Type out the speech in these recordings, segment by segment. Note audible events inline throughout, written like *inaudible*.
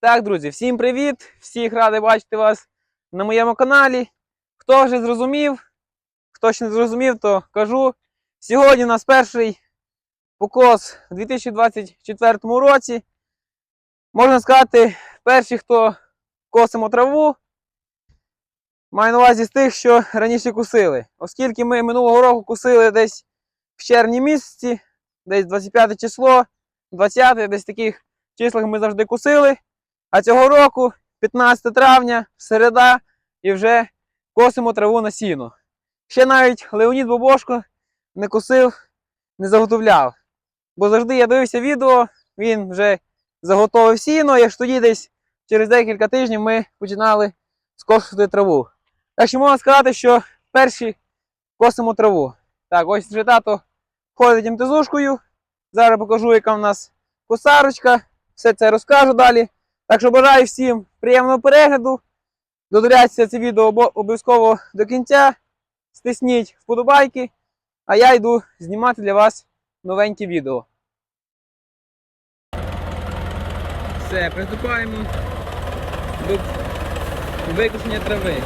Так, друзі, всім привіт! Всіх радий бачити вас на моєму каналі. Хто вже зрозумів, хто ще не зрозумів, то кажу. Сьогодні у нас перший покос у 2024 році. Можна сказати, перші, хто косимо траву, маю на увазі з тих, що раніше косили. Оскільки ми минулого року косили десь в червні місяці, десь 25 число, 20 десь таких числах ми завжди косили. А цього року, 15 травня, середа, і вже косимо траву на сіно. Ще навіть Леонід Бобошко не косив, не заготовляв. Бо завжди я дивився відео, він вже заготовив сіно, аж тоді десь через декілька тижнів ми починали скошувати траву. Так що можна сказати, що перші косимо траву. Так, ось вже тато ходить МТЗушкою. Зараз покажу, яка в нас косарочка. Все це розкажу далі. Так що бажаю всім приємного перегляду. Додивляйтеся це відео обов'язково до кінця. Стисніть вподобайки, а я йду знімати для вас новеньке відео. Все, приступаємо до викошення трави.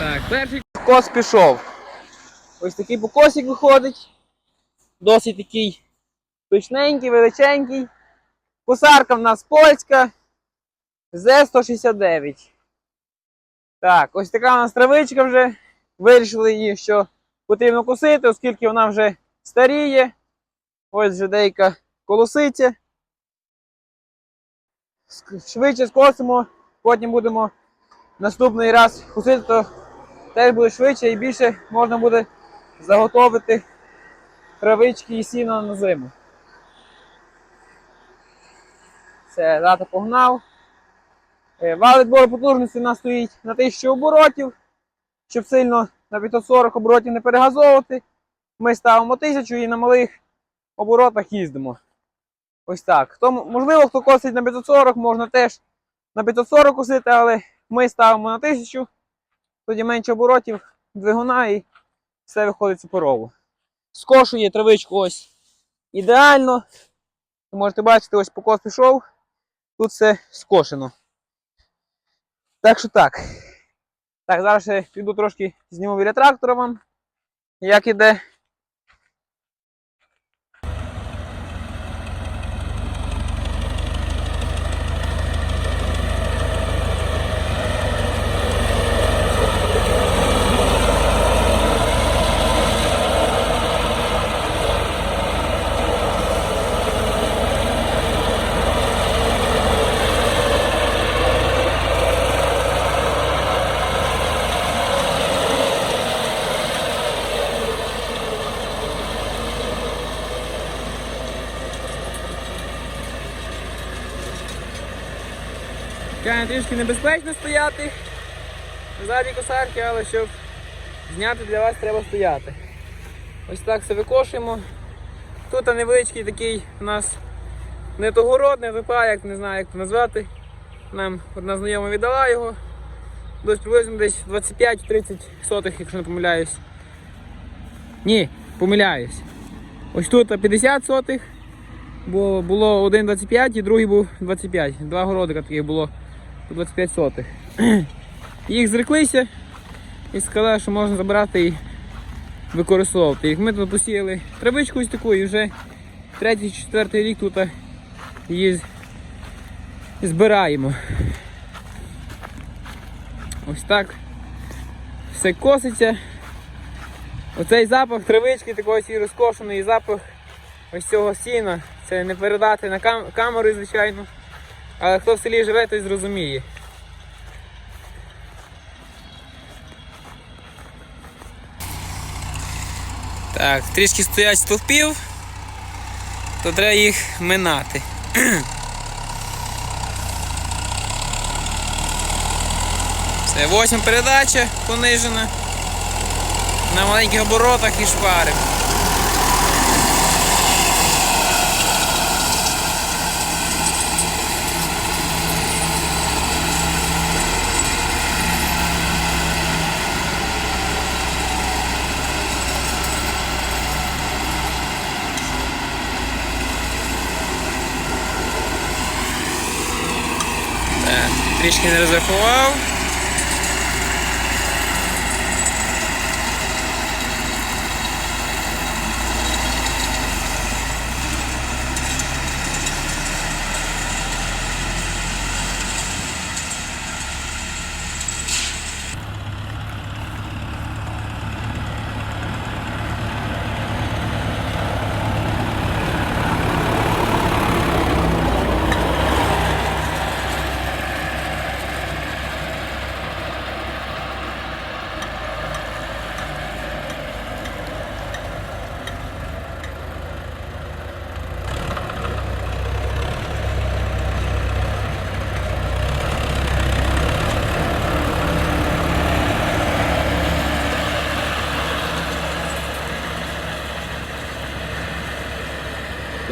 Так, перший кос пішов. Ось такий покосик виходить. Досить такий точненький, величенький. Косарка в нас польська. З169. Так, ось така у нас травичка вже. Вирішили її, що потрібно косити, оскільки вона вже старіє. Ось вже деяка колосиця. Швидше скосимо, потім будемо наступний раз косити, то теж буде швидше і більше можна буде заготовити травички і сіна на зиму. Все, дата погнав. Е, Вал відбору потужності у нас стоїть на 1000 оборотів, щоб сильно на 540 оборотів не перегазовувати. Ми ставимо 1000 і на малих оборотах їздимо. Ось так. Хто, можливо, хто косить на 540, можна теж на 540 косити, але ми ставимо на 1000, тоді менше оборотів двигуна і все виходить суперово. Скошує травичку ось ідеально. Ви можете бачити, ось покос пішов, тут все скошено. Так що так. Так, зараз я піду трошки зніму біля трактора вам, як іде. Звичайно, трішки небезпечно стояти ззаді косарки, але щоб зняти для вас треба стояти. Ось так все викошуємо. Тут невеличкий такий у нас не то город, не випа, як не знаю, як це назвати. Нам одна знайома віддала його. Десь приблизно десь 25-30 сотих, якщо не помиляюсь. Ні, помиляюсь. Ось тут 50 сотих, бо було один 25 і другий був 25. Два городика таких було по 25 сотих. *clears throat* Їх зреклися і сказали, що можна забирати і використовувати їх. Ми тут посіяли травичку ось таку і вже третій, четвертий рік тут її збираємо. Ось так. Все коситься. Оцей запах травички такої розкошений, запах ось цього сіна. Це не передати на кам- камеру, звичайно. Але хто в селі живе, той зрозуміє. Так, трішки стоять стовпів, то треба їх минати. *clears throat* Це восьма передача понижена. На маленьких оборотах і шпарим. Трішки не розрахував.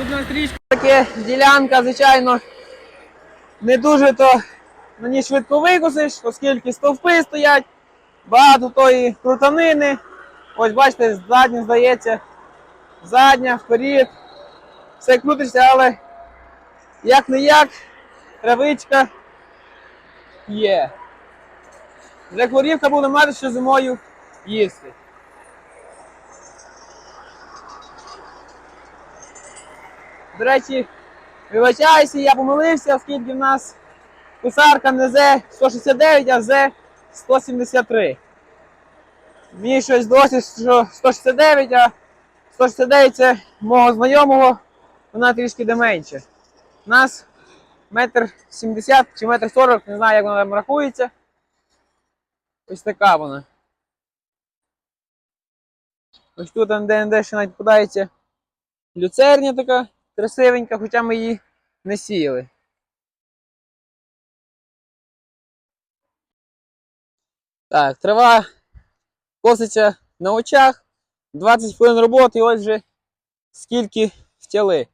Тут у таке ділянка, звичайно, не дуже то на ній швидко викосиш, оскільки стовпи стоять, багато тої крутанини. Ось бачите, задня здається, задня, вперед. Все крутиться, але як не як, травичка є. Вже хворівка буде мати, що зимою їсти. До речі, вибачаюся, я помилився, оскільки в нас кусарка не З169, а З173. Мені щось досить, що 169, а 169 це мого знайомого, вона трішки де менше. У нас метр 70 чи метр 40, не знаю, як вона там рахується. Ось така вона. Ось тут де ще навіть подається люцерня така красивенька, хоча ми її не сіяли. Так, трава коситься на очах. 20 хвилин роботи, і ось вже скільки втяли.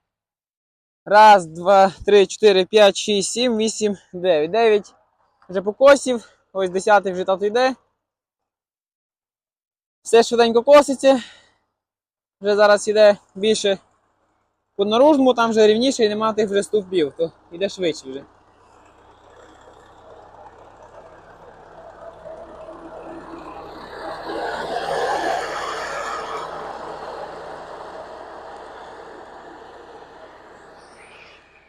Раз, два, три, чотири, п'ять, шість, сім, вісім, дев'ять. Дев'ять вже покосів. Ось десятий вже тато йде. Все швиденько коситься. Вже зараз йде більше по наружному, там вже рівніше і нема тих вже стовпів, то йде швидше вже.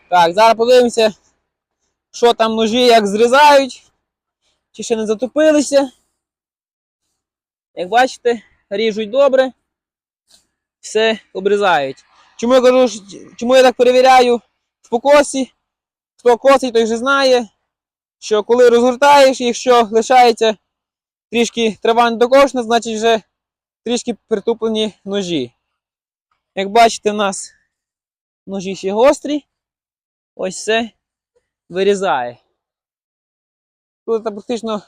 Так, зараз подивимося, що там ножі як зрізають, чи ще не затопилися. Як бачите, ріжуть добре, все обрізають. Чому я кажу, чому я так перевіряю в покосі? Хто косить, той вже знає, що коли розгортаєш, якщо лишається трішки трава недокошена, значить вже трішки притуплені ножі. Як бачите, у нас ножі ще гострі. Ось все вирізає. Тут практично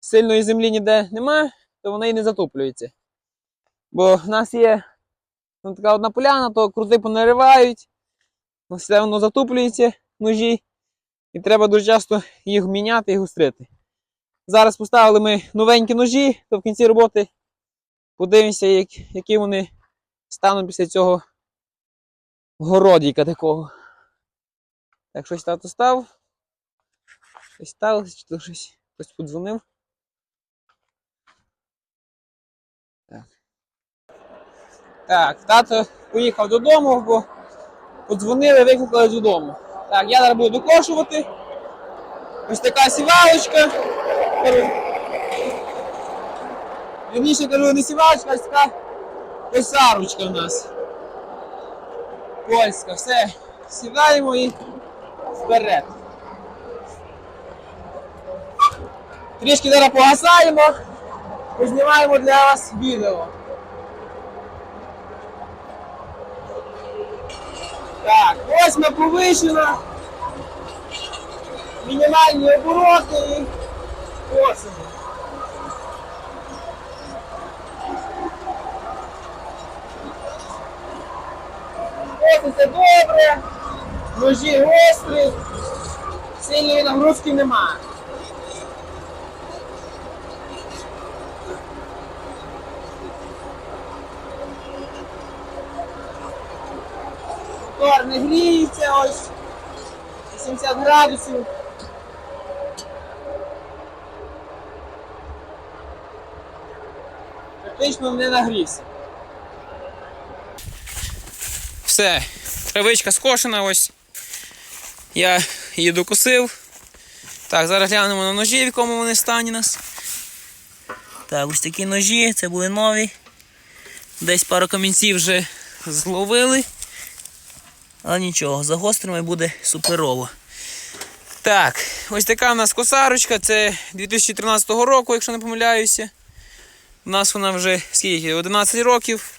сильної землі ніде немає, то вони і не затоплюються. Бо в нас є ну, така одна поляна, то крути понаривають, все воно затоплюється ножі, і треба дуже часто їх міняти і густрити. Зараз поставили ми новенькі ножі, то в кінці роботи подивимося, як, які вони стануть після цього городіка такого. Так, щось тато став. Щось сталося, чи то щось хтось подзвонив. Так, тато поїхав додому, бо подзвонили, викликали додому. Так, я зараз буду докошувати. Ось така сівалочка. Вірніше кажу, не сівалочка, а така косарочка в нас. Польська. Все. Сідаємо і вперед. Трішки зараз погасаємо, познімаємо для вас відео. Так, восьма повищена. Мінімальні обороти і косимо. Коситься добре, ножі гострі, сильної нагрузки немає. гарно гріється ось. 80 градусів. Фактично не нагрівся. Все, травичка скошена ось. Я її докусив. Так, зараз глянемо на ножі, в якому вони стані нас. Так, ось такі ножі, це були нові. Десь пару камінців вже зловили. Але нічого, загостримо буде суперово. Так, ось така в нас косарочка, це 2013 року, якщо не помиляюся. У нас вона вже скільки? 11 років.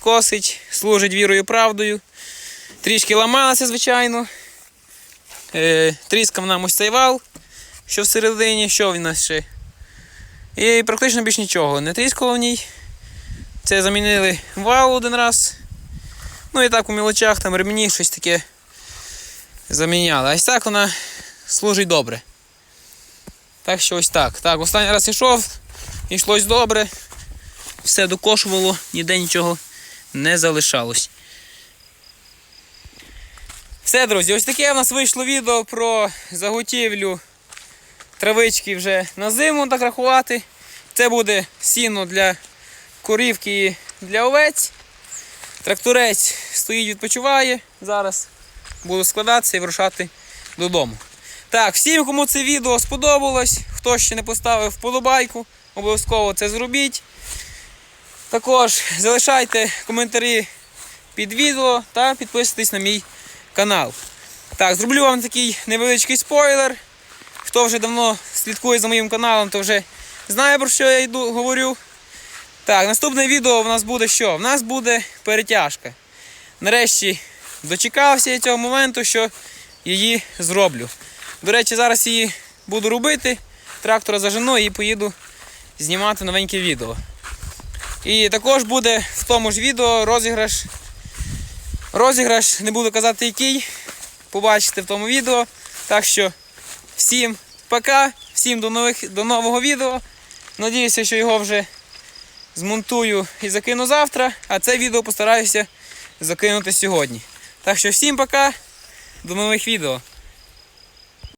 Косить, служить вірою правдою. Трішки ламалася, звичайно. Е, тріскав нам ось цей вал, що всередині, що він нас ще. І практично більш нічого. Не тріскало в ній. Це замінили вал один раз. Ну і так у мілочах там ремні щось таке заміняли. А ось так вона служить добре. Так що ось так. Так, останній раз йшов, йшлось добре. Все докошувало, ніде нічого не залишалось. Все, друзі, ось таке у нас вийшло відео про заготівлю травички вже на зиму, так рахувати. Це буде сіно для корівки і для овець. Тракторець стоїть, відпочиває. Зараз буду складатися і вирушати додому. Так, всім, кому це відео сподобалось, хто ще не поставив вподобайку, обов'язково це зробіть. Також залишайте коментарі під відео та підписуйтесь на мій канал. Так, зроблю вам такий невеличкий спойлер. Хто вже давно слідкує за моїм каналом, то вже знає про що я йду, говорю. Так, наступне відео в нас буде що? В нас буде перетяжка. Нарешті дочекався цього моменту, що її зроблю. До речі, зараз її буду робити, трактора зажену і поїду знімати новеньке відео. І також буде в тому ж відео розіграш. Розіграш, не буду казати який, побачите в тому відео. Так що всім пока, всім до, нових, до нового відео. Надіюся, що його вже змонтую і закину завтра, а це відео постараюся закинути сьогодні. Так що всім пока, до нових відео.